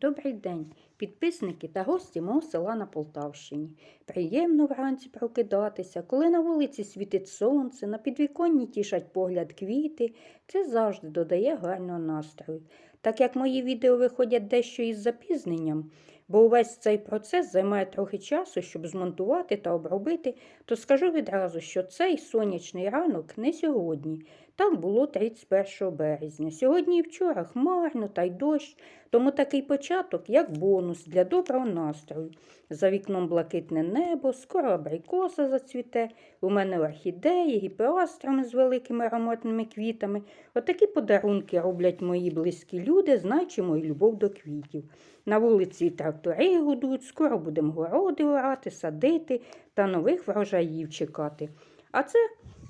Добрий день, підписники та гості мого села на Полтавщині. Приємно вранці прокидатися, коли на вулиці світить сонце, на підвіконні тішать погляд квіти. Це завжди додає гарного настрою. Так як мої відео виходять дещо із запізненням, бо увесь цей процес займає трохи часу, щоб змонтувати та обробити, то скажу відразу, що цей сонячний ранок не сьогодні. Так було 31 березня. Сьогодні і вчора хмарно та й дощ, тому такий початок, як бонус для доброго настрою. За вікном блакитне небо, скоро абрикоса зацвіте, у мене орхідеї, гіпеастрами з великими ароматними квітами. Отакі подарунки роблять мої близькі люди, знаючи мою любов до квітів. На вулиці трактори гудуть, скоро будемо городи орати, садити та нових врожаїв чекати. А це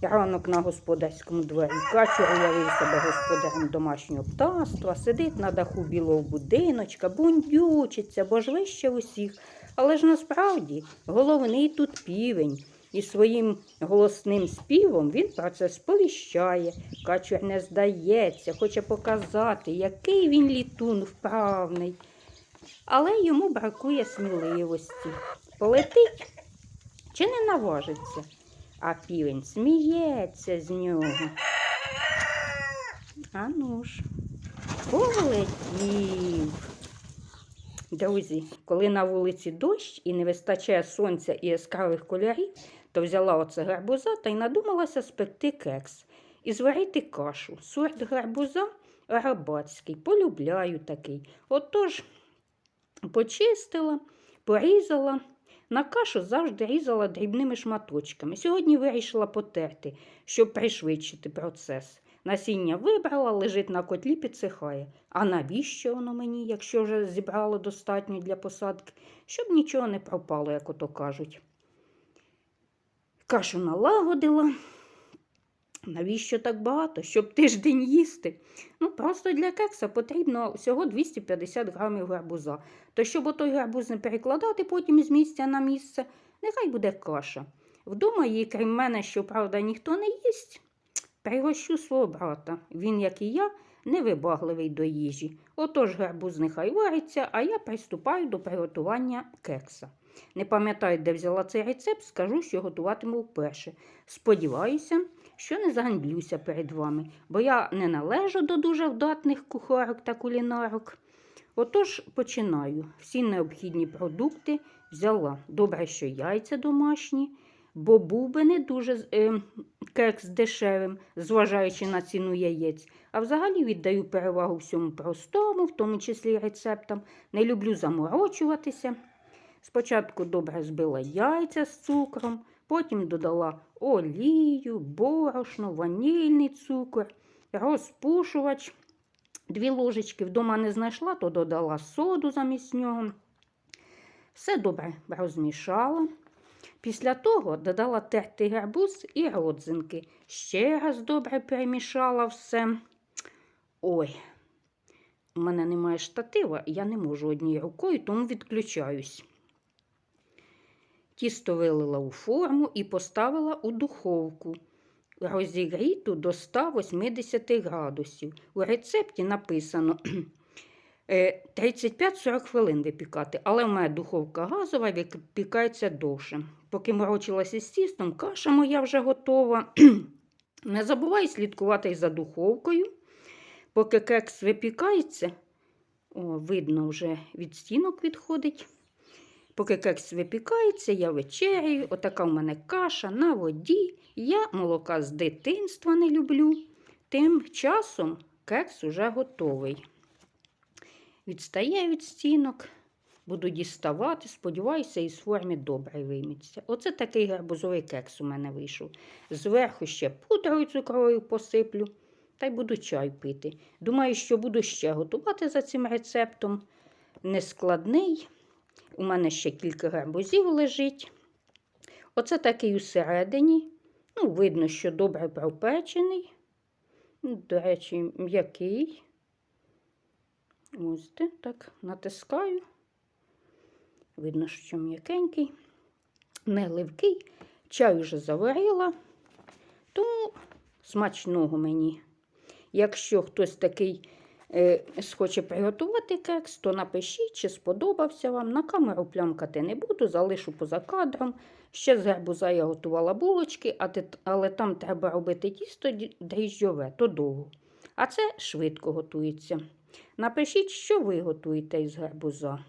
ранок на господарському дворі. Качур уявив себе господарем домашнього птаства, сидить на даху білого будиночка, бундючиться, бо ж вище усіх. Але ж насправді головний тут півень. І своїм голосним співом він про це сповіщає. Качур не здається, хоче показати, який він літун вправний. Але йому бракує сміливості. Полетить чи не наважиться? А півень сміється з нього. А ну ж, полетів. Друзі, коли на вулиці дощ і не вистачає сонця і яскравих кольорів, то взяла оце гарбуза та й надумалася спекти кекс і зварити кашу. Сорт гарбуза арабатський, полюбляю такий. Отож, почистила, порізала. На кашу завжди різала дрібними шматочками. Сьогодні вирішила потерти, щоб пришвидшити процес. Насіння вибрала, лежить на котлі, підсихає. А навіщо воно мені, якщо вже зібрало достатньо для посадки, щоб нічого не пропало, як ото кажуть. Кашу налагодила. Навіщо так багато? Щоб тиждень їсти. Ну, просто для кекса потрібно всього 250 грамів гарбуза. То щоб отой гарбуз не перекладати потім з місця на місце, нехай буде каша. Вдома її, крім мене, щоправда, ніхто не їсть. Пригощу свого брата. Він, як і я, невибагливий до їжі. Отож гарбуз нехай вариться, а я приступаю до приготування кекса. Не пам'ятаю, де взяла цей рецепт, скажу, що готуватиму вперше. Сподіваюся, що не загандлюся перед вами, бо я не належу до дуже вдатних кухарок та кулінарок. Отож починаю. Всі необхідні продукти взяла. Добре, що яйця домашні, бо був би не дуже е, кекс дешевим, зважаючи на ціну яєць. А взагалі віддаю перевагу всьому простому, в тому числі рецептам. Не люблю заморочуватися. Спочатку добре збила яйця з цукром, потім додала олію, борошно, ванільний цукор, розпушувач. Дві ложечки вдома не знайшла, то додала соду замість нього. Все добре розмішала. Після того додала тертий гарбуз і родзинки. Ще раз добре перемішала все. Ой, у мене немає штатива, я не можу однією рукою, тому відключаюсь. Тісто вилила у форму і поставила у духовку. Розігріту до 180 градусів. У рецепті написано 35-40 хвилин випікати, але в мене духовка газова випікається довше. Поки морочилася з тістом, каша моя вже готова. Не забувай слідкувати за духовкою. Поки кекс випікається, о, видно, вже від стінок відходить. Поки кекс випікається, я вечеряю. Отака в мене каша на воді. Я молока з дитинства не люблю. Тим часом кекс уже готовий. Відстає від стінок, буду діставати, сподіваюся, із форми добре вийметься. Оце такий гарбузовий кекс у мене вийшов. Зверху ще пудрою цукровою посиплю та й буду чай пити. Думаю, що буду ще готувати за цим рецептом. Нескладний. У мене ще кілька гарбузів лежить. Оце такий усередині. Ну, видно, що добре пропечений. До речі, м'який. Ось так, натискаю. Видно, що м'якенький, не ливкий. Чай вже заварила, тому смачного мені. Якщо хтось такий схоче приготувати кекс, то напишіть, чи сподобався вам. На камеру плямкати не буду, залишу поза кадром. Ще з гарбуза я готувала булочки, але там треба робити тісто дріжджове, то довго. А це швидко готується. Напишіть, що ви готуєте із гарбуза.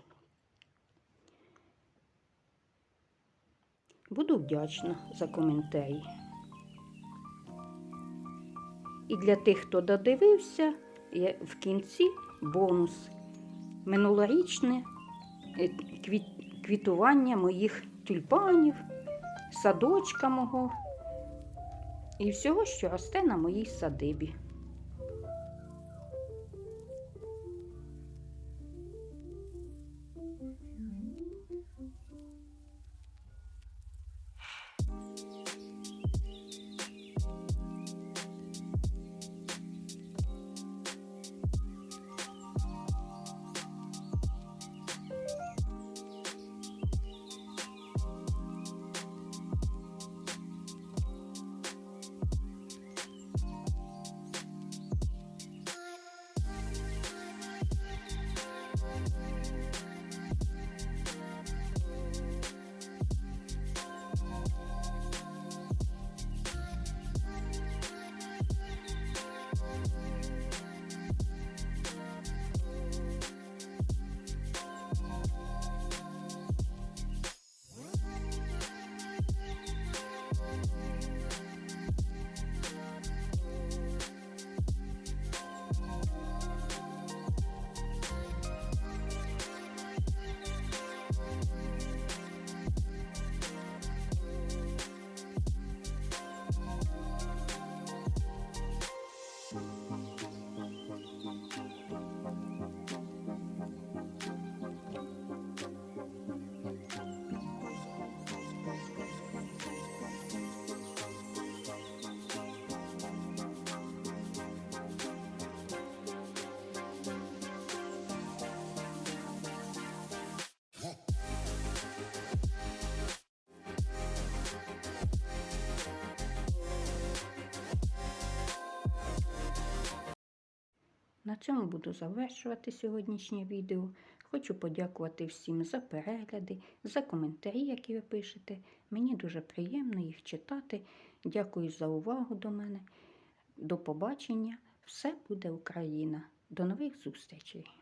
Буду вдячна за коментарі. І для тих, хто додивився, в кінці бонус. Минулорічне е, квітування моїх тюльпанів, садочка мого і всього, що росте на моїй садибі. Цьому буду завершувати сьогоднішнє відео. Хочу подякувати всім за перегляди, за коментарі, які ви пишете. Мені дуже приємно їх читати. Дякую за увагу до мене. До побачення. Все буде Україна. До нових зустрічей!